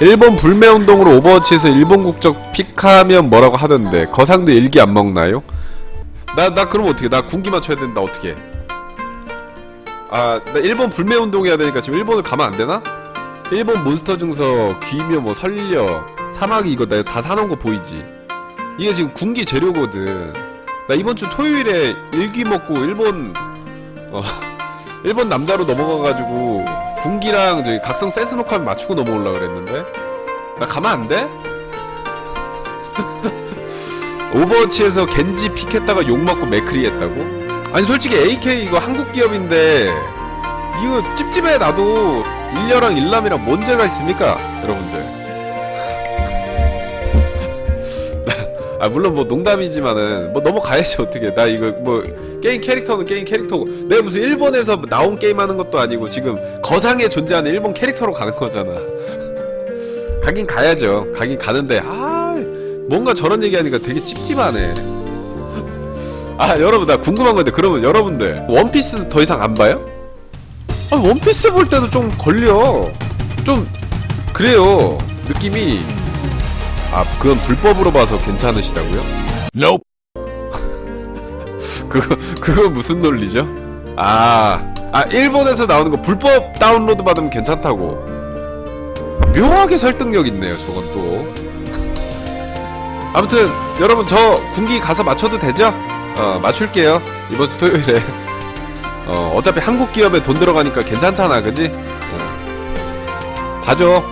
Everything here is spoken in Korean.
일본 불매운동으로 오버워치에서 일본 국적 픽하면 뭐라고 하던데? 거상도 일기 안 먹나요? 나 나 그럼 어떻게 나 군기 맞춰야 된다 어떻게? 아나 일본 불매운동 해야 되니까 지금 일본을 가면 안 되나? 일본 몬스터 증서 귀묘 뭐 설려. 사마귀 이거 내가 다 사놓은 거 보이지? 이게 지금 군기 재료거든. 나 이번 주 토요일에 일기 먹고 일본 어 일본 남자로 넘어가가지고 군기랑 저기 각성 세스노칸 맞추고 넘어올라 그랬는데 나 가면 안 돼? 오버워치에서 겐지 픽했다가 욕먹고 맥크리 했다고? 아니 솔직히 AK 이거 한국 기업인데 이거 찝찝해 나도 일녀랑 일남이랑 뭔 죄가 있습니까 여러분들 아 물론 뭐 농담이지만은 뭐 넘어가야지 어떻게. 나 이거 뭐 게임 캐릭터는 게임 캐릭터고. 내가 무슨 일본에서 나온 게임 하는 것도 아니고 지금 거상에 존재하는 일본 캐릭터로 가는 거잖아. 가긴 가야죠. 가긴 가는데 아 뭔가 저런 얘기하니까 되게 찝찝하네. 아 여러분 나 궁금한 건데 그러면 여러분들 원피스 더 이상 안 봐요? 아 원피스 볼 때도 좀 걸려. 좀 그래요. 느낌이 아 그건 불법으로 봐서 괜찮으시다고요? Nope. 그거 그거 무슨 논리죠? 아, 아 일본에서 나오는 거 불법 다운로드 받으면 괜찮다고. 묘하게 설득력 있네요. 저건 또. 아무튼 여러분 저 군기 가서 맞춰도 되죠? 어 맞출게요. 이번 주 토요일에. 어 어차피 한국 기업에 돈 들어가니까 괜찮잖아, 그지? 어. 봐줘.